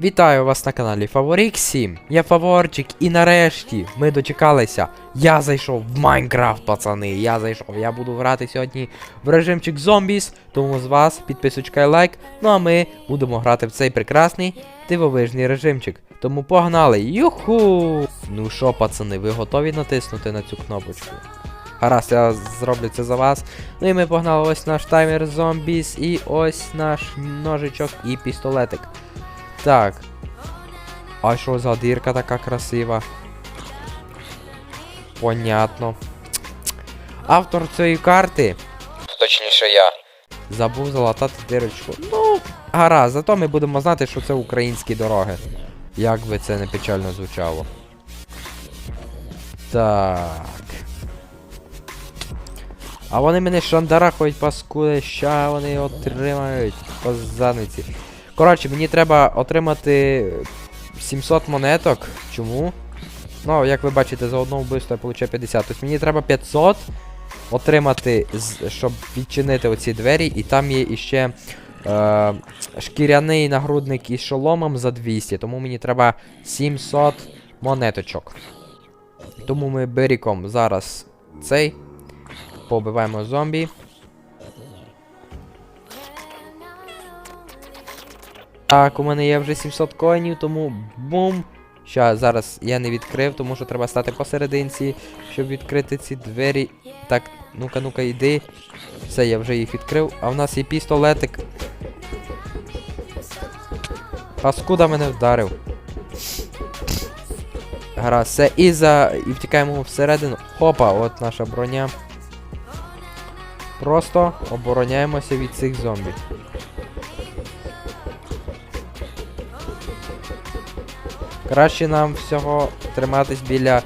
Вітаю вас на каналі Фаворік 7. Я Фаворчик, і нарешті ми дочекалися. Я зайшов в Майнкрафт, пацани. Я зайшов. Я буду грати сьогодні в режимчик зомбіс. Тому з вас підписочка і лайк. Ну а ми будемо грати в цей прекрасний дивовижний режимчик. Тому погнали! Юху! Ну що, пацани, ви готові натиснути на цю кнопочку? Гаразд, я зроблю це за вас. Ну і ми погнали ось наш таймер зомбіс, і ось наш ножичок і пістолетик. Так. А що за дірка така красива? Понятно. Автор цієї карти. Точніше я. Забув залатати дирочку. Ну, гаразд, зато ми будемо знати, що це українські дороги. Як би це не печально звучало. Так. А вони мене шандарахають паскуди, ща вони отримають по задниці. Коротше, мені треба отримати 700 монеток. Чому? Ну, як ви бачите, за одне вбивство я получаю 50. Тобто мені треба 500 отримати, щоб відчинити оці двері, і там є іще е, шкіряний нагрудник із шоломом за 200, тому мені треба 700 монеточок. Тому ми беріком зараз цей. Побиваємо зомбі. Так, у мене є вже 700 коїнів, тому бум. Ща, зараз я не відкрив, тому що треба стати посерединці, щоб відкрити ці двері. Так, ну-ка, ну-ка, йди. Все, я вже їх відкрив. А в нас є пістолетик. Паскуда мене вдарив. Гаразд, все, і за. І втікаємо всередину. Хопа, от наша броня. Просто обороняємося від цих зомбі. Краще нам всього триматись біля.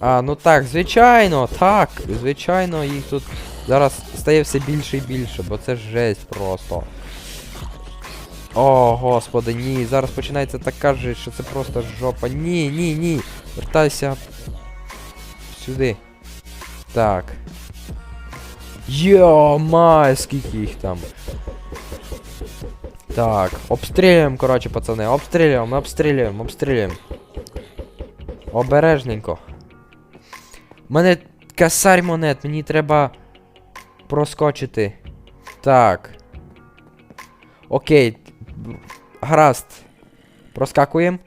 А, ну так, звичайно, так, звичайно, їх тут зараз стає все більше і більше, бо це жесть просто. О, господи, ні, зараз починається така жесть, що це просто жопа. Ні, ні, ні. Вертайся сюди. Так. Йо-май, скільки їх там. Так, обстрілюємо, коротше, пацани, обстрілюємо, обстрілюємо, обстрілюємо. Обережненько. У мене косарь монет, мені треба проскочити. Так. Окей. Гаразд. Проскакуємо.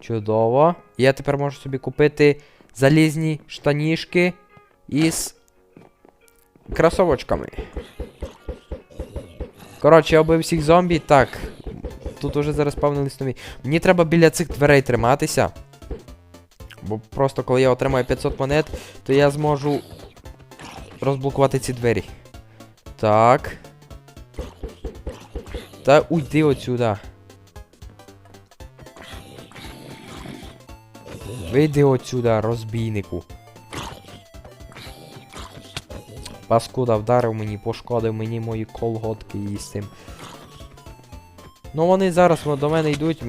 Чудово. Я тепер можу собі купити залізні штанішки із кросовочками. Коротше, я убив всіх зомбі. Так. Тут уже зараз спавнились нові. Мені треба біля цих дверей триматися. Бо просто коли я отримаю 500 монет, то я зможу розблокувати ці двері. Так. Та уйди отсюда. Вийди отсюда, розбійнику. Паскуда вдарив мені, пошкодив мені мої колготки і з цим. Ну вони зараз до мене йдуть.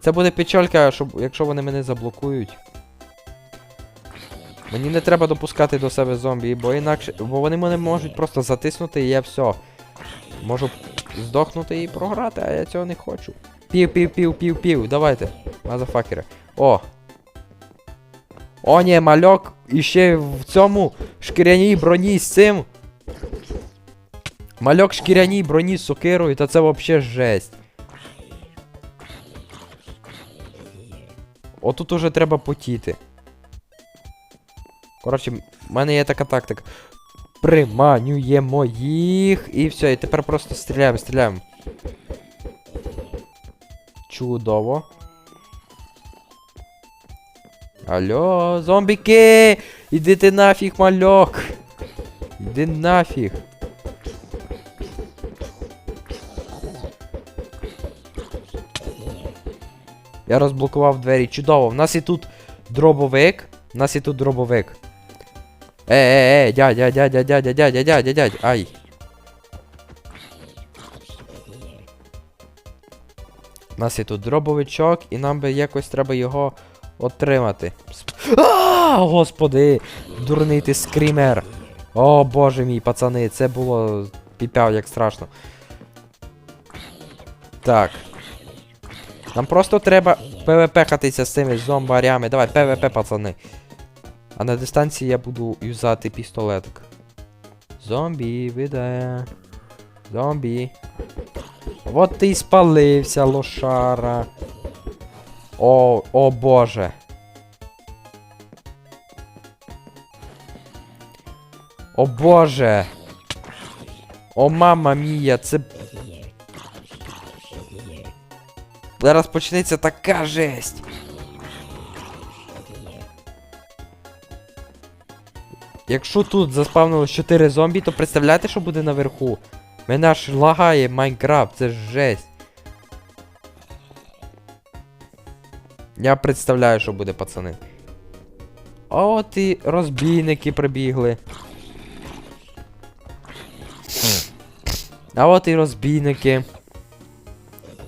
Це буде печалька, щоб, якщо вони мене заблокують. Мені не треба допускати до себе зомбі, бо інакше. Бо вони мене можуть просто затиснути і я все. Можу здохнути і програти, а я цього не хочу. Пів, пів, пів, пів, пів. Давайте. Мазафакери. О. О, ні, мальок іще в цьому шкіряній броні з цим. Мальок шкіряній броні з сокирою, та це вообще жесть. Отут уже треба потіти. Коротше, в мене є така тактика. Приманюємо їх. І все, і тепер просто стріляємо, стріляємо. Чудово. Алло, зомбіки! Іди ти нафіг, мальок! Іди нафіг. Я розблокував двері. Чудово. В нас і тут дробовик. У нас і тут дробовик. Е, е, е, дядя, дядя, дядя, дядя, дядя, дядя. Ай. У нас є тут дробовичок, і нам би якось треба його отримати. А, господи! Дурний ти скрімер! О боже мій, пацани, це було піпяв, як страшно. Так. Нам просто треба ПВП-хатися з цими зомбарями. Давай, ПВП, пацани. А на дистанції я буду юзати пістолетик. Зомбі, видає. Зомбі. Вот ти й спалився, лошара. О, о боже. О боже. О мама мія, це. Зараз почнеться така жесть. Якщо тут заспавнилось 4 зомбі, то представляєте, що буде наверху? Мене аж лагає Майнкрафт, це ж жесть. Я представляю, що буде, пацани. От і розбійники прибігли. А от і розбійники.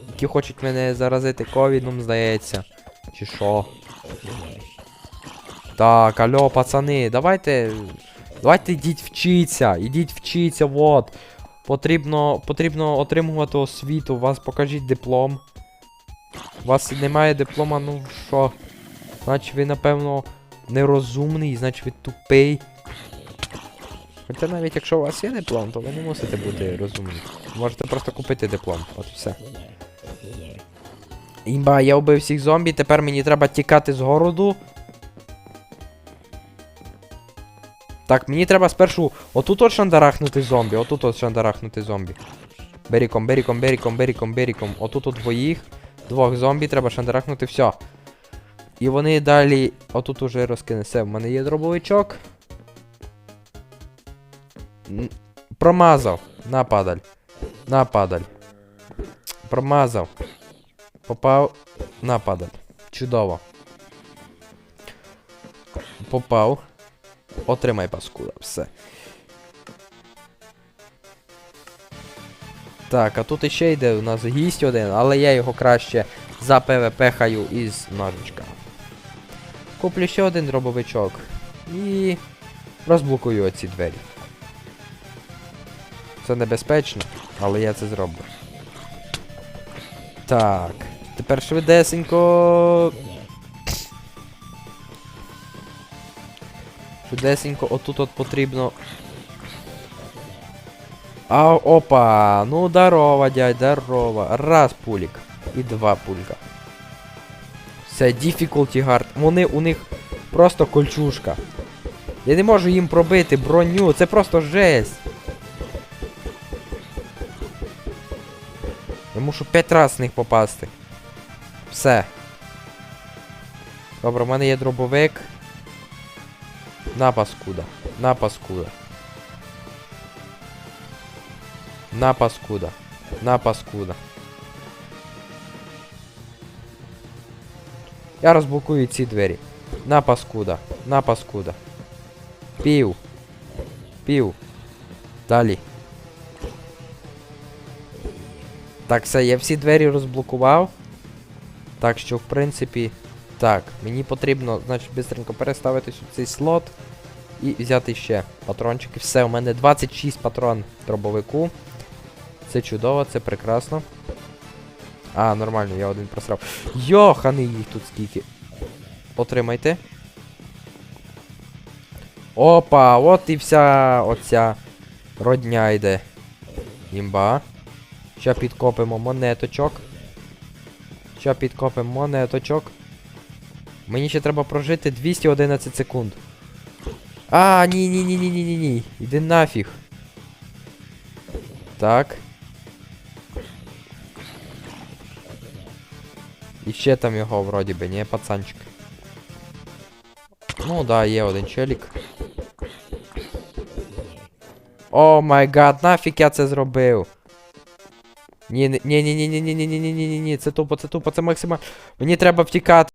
Які хочуть мене заразити ковідом, здається. Чи що? Так, алло, пацани, давайте. Давайте йдіть вчіться, ідіть вчіться, вот. Потрібно, потрібно отримувати освіту, вас покажіть диплом. У вас немає диплома, ну що? Значить ви, напевно, нерозумний, значить ви тупий. Хоча навіть якщо у вас є диплом, то ви не мусите бути розумні. Можете просто купити диплом, от все. Імба, я вбив всіх зомбі, тепер мені треба тікати з городу. Так, мені треба спершу отут от шандарахнути зомбі, отут от шандарахнути зомбі. Беріком, беріком, беріком, беріком, беріком. Отут от двоїх. Двох зомбі треба шандарахнути, все. І вони далі. Отут уже розкине все. В мене є дробовичок. Промазав. На падаль. На падаль. Промазав. Попав. На падаль. Чудово. Попав. Отримай паскуда, все. Так, а тут іще йде у нас гість один, але я його краще за ПВП хаю із ножичками. Куплю ще один дробовичок. І розблокую оці двері. Це небезпечно, але я це зроблю. Так. Тепер швидесенько. Швидесенько, отут от потрібно. А, опа! Ну здорово, дядь, здорово. Раз пулік. І два пулька. Все, difficulty hard. Вони у них просто кольчушка. Я не можу їм пробити броню, це просто жесть. Я мушу 5 разів в них попасти. Все. Добре, в мене є дробовик. На паскуда. На паскуда. На паскуда. На паскуда. Я розблокую ці двері. На паскуда. На паскуда. Пів. Пів. Далі. Так, все, я всі двері розблокував. Так що, в принципі. Так, мені потрібно, значить, бистренько переставити сюди цей слот і взяти ще патрончики. Все, у мене 26 патрон дробовику. Це чудово, це прекрасно. А, нормально, я один просрав. Йоханий їх тут скільки. Отримайте. Опа, от і вся оця родня йде. Імба. Ще підкопимо монеточок. Ще підкопимо монеточок. Мені ще треба прожити 211 секунд. А, ні, ні, ні, ні, ні, ні, ні. Іди нафіг. Так. І ще там його вроді би, ні, пацанчик. Ну да, є один челік. О май гад, нафіг я це зробив. Ні, ні, ні, ні, ні, ні, ні, ні, ні, ні, ні, ні, це тупо, це тупо, це максимально. Мені треба втікати.